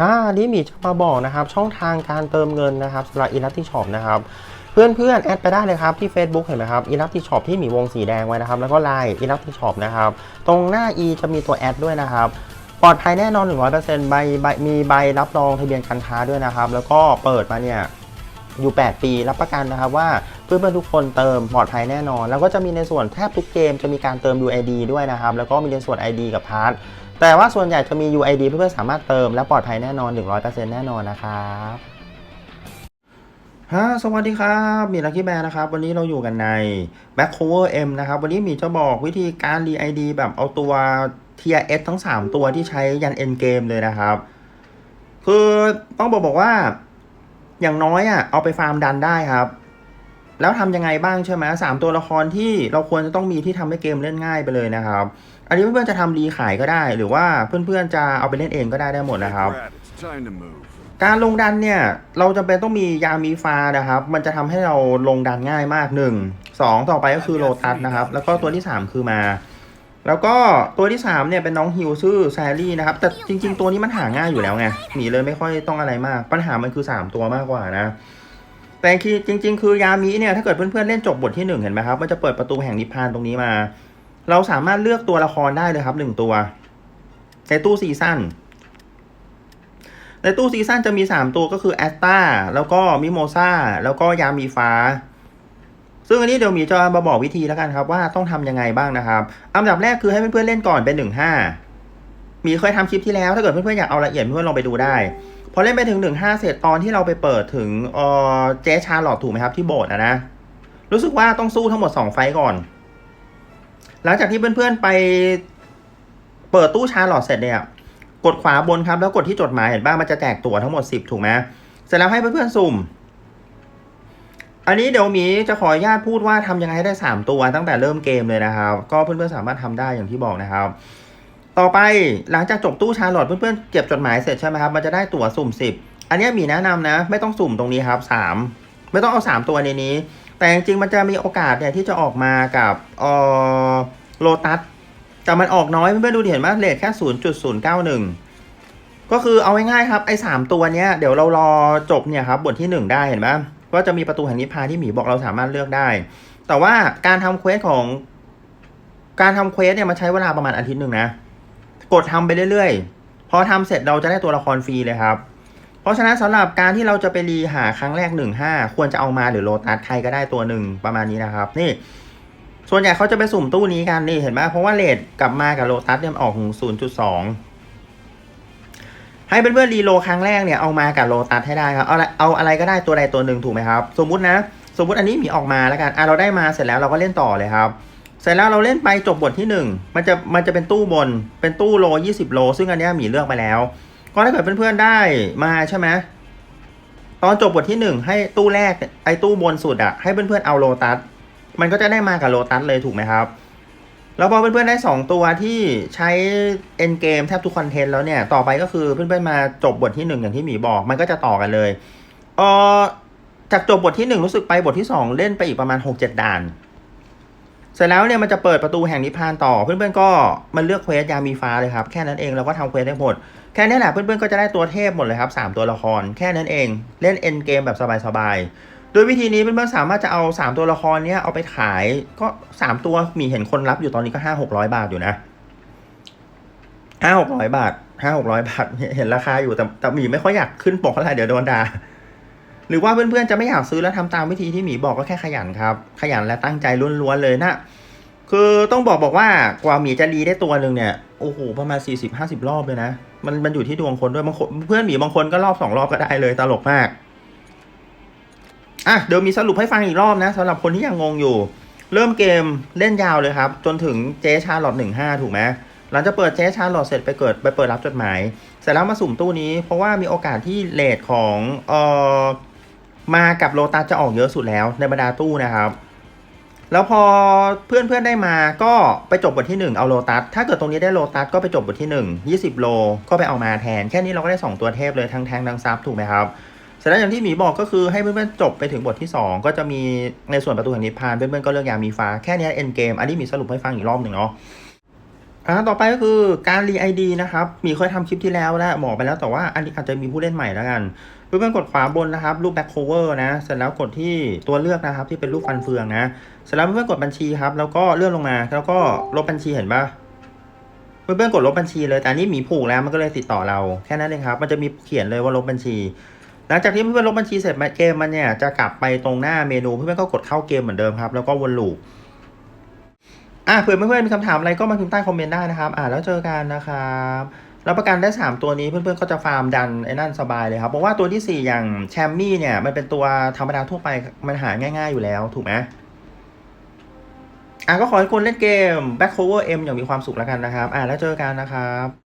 อ่านี่มีจะมาบอกนะครับช่องทางการเติมเงินนะครับสำหรับอิลัติช็อปนะครับเพื่อนเพื่อนๆแอดไปได้เลยครับที่ Facebook เห็นไหมครับอิลัติช็อปที่มีวงสีแดงไว้นะครับแล้วก็ไลน์อิลัติช็อปนะครับตรงหน้า e จะมีตัวแอดด้วยนะครับปลอดภัยแน่นอน 100%ใบใบมีใบรับรองทะเบียนการค้าด้วยนะครับ แล้วก็เปิดมาเนี่ยอยู่ 8 ปีรับประกันนะครับว่าเพื่อนๆทุกคนเติมปลอดภัยแน่นอน แล้วก็จะมีในส่วนแทบทุกเกมจะมีการเติม UID ด้วยนะครับ แล้วก็มีในส่วน ID กับพาร์ท แต่ว่าส่วนใหญ่จะมี UID เพื่อนๆสามารถเติมและปลอดภัยแน่นอน 100%แน่นอนนะครับฮะสวัสดีครับ มีลักกี้แบร์นะครับ วันนี้เราอยู่กันใน Back Cover M นะครับ วันนี้มีจะบอกวิธีการ r ID แบบเอาตัว Tier S ทั้ง 3 ตัวที่ใช้ยัน End Game เลยนะครับ คือต้องบอกบอกว่า อย่างน้อยอะเอาไปฟาร์มดันได้ครับ แล้วทำยังไงบ้างใช่ไหมสามตัวละครที่เราควรจะต้องมีที่ทำให้เกมเล่นง่ายไปเลยนะครับ อันนี้เพื่อนๆจะทำรีขายก็ได้ หรือว่าเพื่อนๆจะเอาไปเล่นเองก็ได้ได้หมดนะครับ Brad, it's time to move. การลงดันเนี่ย เราจำเป็นต้องมียามีฟ้านะครับ มันจะทำให้เราลงดันง่ายมาก1 2ต่อไปก็คือโลตัสนะครับ แล้วก็ตัวที่3คือมาแล้วก็ตัวที่3เนี่ยเป็นน้องฮิวชื่อแซรี่นะครับ แต่จริง ๆ ตัวนี้มันหาง่ายอยู่แล้วไงหนีเลยไม่ค่อยต้องอะไรมาก ปัญหามันคือ 3 ตัวมากกว่านะ แต่คือจริง ๆ คือยามีเนี่ยถ้าเกิดเพื่อนๆเล่นจบบทที่1เห็นไหมครับมันจะเปิดประตูแห่งนิพพานตรงนี้มา เราสามารถเลือกตัวละครได้เลยครับหนึ่งตัวในตู้ซีซั่นในตู้ซีซั่นจะมี 3 ตัวก็คือแอสตาแล้วก็มิโมซาแล้วก็ยามีฟ้า ซึ่งอันนี้เดี๋ยวมีจะมาบอกวิธีแล้วกันครับว่าต้องทำยังไงบ้างนะครับ อันดับแรกคือให้เพื่อนๆเล่นก่อนเป็น1 5มีเคยทำคลิปที่แล้วถ้าเกิดเพื่อนๆอยากเอาละเอียดเพื่อนๆลองไปดูได้ พอเล่นไปถึง1 5เสร็จตอนที่เราไปเปิดถึงเออเจชาร์ลอตถูกไหมครับที่โบสถ์อะนะ รู้สึกว่าต้องสู้ทั้งหมด2ไฟต์ก่อน หลังจากที่เพื่อนๆไปเปิดตู้ชาร์ลอตเสร็จเนี่ย กดขวาบนครับแล้วกดที่จดหมายเห็นบ้างมันจะแจกตั๋วทั้งหมด10ถูกไหมเสร็จแล้วให้เพื่อนๆสุ่ม อันนี้เดี๋ยวมีจะขออนุญาตพูดว่าทำยังไงให้ได้3ตัวตั้งแต่เริ่มเกมเลยนะครับ ก็เพื่อนๆสามารถทำได้อย่างที่บอกนะครับ ต่อไปหลังจากจบตู้ชาร์ลอตเพื่อนๆเก็บจดหมายเสร็จใช่ไหมครับมันจะได้ตั๋วสุ่ม 10 อันนี้หมีแนะนำนะ ไม่ต้องสุ่มตรงนี้ครับ 3 ไม่ต้องเอา 3 ตัวในนี้ แต่จริงๆมันจะมีโอกาสเนี่ยที่จะออกมากับเออโลตัสแต่มันออกน้อยเพื่อนๆดูเห็นไหมเลทแค่ 0.091 ก็คือเอาง่ายๆครับไอ้สามตัวเนี้ยเดี๋ยวเรารอจบเนี่ยครับบทที่ 1 ได้เห็นไหมก็จะมีประตูแห่งนิพพานที่หมีบอกเราสามารถเลือกได้ แต่ว่าการทำเควสของการทำเควสเนี่ยมันใช้เวลาประมาณอาทิตย์หนึ่งนะ กดทำไปเรื่อยๆ พอทำเสร็จเราจะได้ตัวละครฟรีเลยครับ เพราะฉะนั้นสำหรับการที่เราจะไปรีหาครั้งแรก1 5ควรจะเอามาหรือโลตัสใครก็ได้ตัวหนึ่งประมาณนี้นะครับ นี่ ส่วนใหญ่เขาจะไปสุ่มตู้นี้กันนี่เห็นไหมเพราะว่าเลทกลับมากับโลตัสเนี่ยมันออกถึง0.2ให้เพื่อนๆรีโลครั้งแรกเนี่ยเอามากับโลตัสให้ได้ครับเอาอะไรเอาอะไรก็ได้ตัวใดตัวหนึ่งถูกไหมครับ สมมุตินะ สมมุติอันนี้มีออกมาแล้วกันอะเราได้มาเสร็จแล้วเราก็เล่นต่อเลยครับ เสร็จแล้วเราเล่นไปจบบทที่หนึ่งมันจะมันจะเป็นตู้บน เป็นตู้โล 20 โล ซึ่งอันนี้หมีเลือกไปแล้ว ก็ถ้าเกิดเพื่อนๆได้มาใช่ไหมตอนจบบทที่หนึ่งให้ตู้แรกไอ้ตู้บนสุดอะให้เพื่อนๆเอาโลตัส มันก็จะได้มากับโลตัสเลยถูกไหมครับ แล้วพอเพื่อนๆได้ 2 ตัวที่ใช้เอ็นเกมแทบทุกคอนเทนต์แล้วเนี่ย ต่อไปก็คือเพื่อนๆมาจบบทที่ 1 อย่างที่หมีบอก มันก็จะต่อกันเลยเออจากจบบทที่ 1 รู้สึกไปบทที่ 2 เล่นไปอีกประมาณ 6-7 ด่าน เสร็จแล้วเนี่ยมันจะเปิดประตูแห่งนิพพานต่อเพื่อนๆก็มันเลือกเควสยามีฟ้าเลยครับแค่นั้นเองเราก็ทำเควสได้หมดแค่นี้แหละเพื่อนๆก็จะได้ตัวเทพหมดเลยครับ3ตัวละคร แค่นั้นเองเล่นเอ็นเกมแบบสบายๆโดยวิธีนี้เพื่อนๆสามารถจะเอา 3 ตัวละครเนี้ยเอาไปขายก็ 3 ตัวมีเห็นคนรับอยู่ตอนนี้ก็ 5 600 บาทอยู่นะ5 600 บาท5 600 บาทเห็นราคาอยู่แต่แต่หมีไม่ค่อยอยากขึ้นปกเท่าไหร่เดี๋ยวโดนด่า หรือว่าเพื่อนๆจะไม่อยากซื้อแล้วทำตามวิธีที่หมีบอกก็แค่ขยันครับ ขยันและตั้งใจล้วนๆเลยนะ คือต้องบอกบอกว่ากว่าหมีจะรีได้ตัวหนึ่งเนี่ยโอ้โหประมาณ 40-50 รอบเลยนะ มันมันอยู่ที่ดวงคนด้วยบางคนเพื่อนหมีบางคนก็รอบสองรอบก็ได้เลยตลกมากอะเดี๋ยวมีสรุปให้ฟังอีกรอบนะสำหรับคนที่ยังงงอยู่ เริ่มเกมเล่นยาวเลยครับ จนถึงเจชาร์ลอตหนึ่งห้าถูกไหมหลังจากเปิดเจชาร์ลอตเสร็จไปเกิดไปเปิดรับจดหมาย เสร็จแล้วมาสุ่มตู้นี้ เพราะว่ามีโอกาสที่เลทของเอ่อ มากับโลตัสจะออกเยอะสุดแล้วในบรรดาตู้นะครับ แล้วพอเพื่อนเพื่อนๆได้มาก็ไปจบบทที่ 1 เอาโลตัส ถ้าเกิดตรงนี้ได้โลตัสก็ไปจบบทที่ 1 20 โลก็ไปเอามาแทน แค่นี้เราก็ได้ 2 ตัวเทพเลยทั้งแทงทั้งซับถูกไหมครับเสร็จแล้วอย่างที่หมีบอกก็คือให้เพื่อนๆจบไปถึงบทที่ 2 ก็จะมีในส่วนประตูแห่งนิพพานเพื่อนๆก็เลือกยามีฟ้าแค่นี้เอ็นเกมอันนี้หมีสรุปให้ฟังอีกรอบหนึ่งเนาะ อ่าต่อไปก็คือการรีไอดีนะครับ มีเคยทำคลิปที่แล้วแล้วบอกไปแล้วแต่ว่าอันนี้อาจจะมีผู้เล่นใหม่แล้วกันเพื่อนๆกดขวาบนนะครับรูปแบ็คโคเวอร์นะ เสร็จแล้วกดที่ตัวเลือกนะครับที่เป็นรูปฟันเฟืองนะ เสร็จแล้วเพื่อนๆกดบัญชีครับ แล้วก็เลื่อนลงมา แล้วก็ลบบัญชีเห็นปะเพื่อนๆกดลบบัญชีเลยแต่อันนี้หมีผูกแล้วมันก็เลยติดต่อเราแค่นั้นเองครับ มันจะมีเขียนเลยว่าลบบัญชี หลังจากที่เพื่อนๆลบบัญชีเสร็จเกมมันเนี่ยจะกลับไปตรงหน้าเมนูเพื่อนๆก็กดเข้าเกมเหมือนเดิมครับแล้วก็วนลูป อะเผื่อเพื่อนๆมีคำถามอะไรก็มาพิมพ์ใต้คอมเมนต์ได้นะครับ อ่าแล้วเจอกันนะครับรับประกันได้ 3 ตัวนี้เพื่อนๆก็จะฟาร์มดันไอ้นั่นสบายเลยครับ เพราะว่าตัวที่ 4 อย่างแชมมี่เนี่ย มันเป็นตัวธรรมดาทั่วไปมันหาง่ายๆอยู่แล้ว ถูกไหมอะก็ขอให้คุณเล่นเกม Back Cover M อย่างมีความสุขแล้วกันนะครับ อ่าแล้วเจอกันนะครับ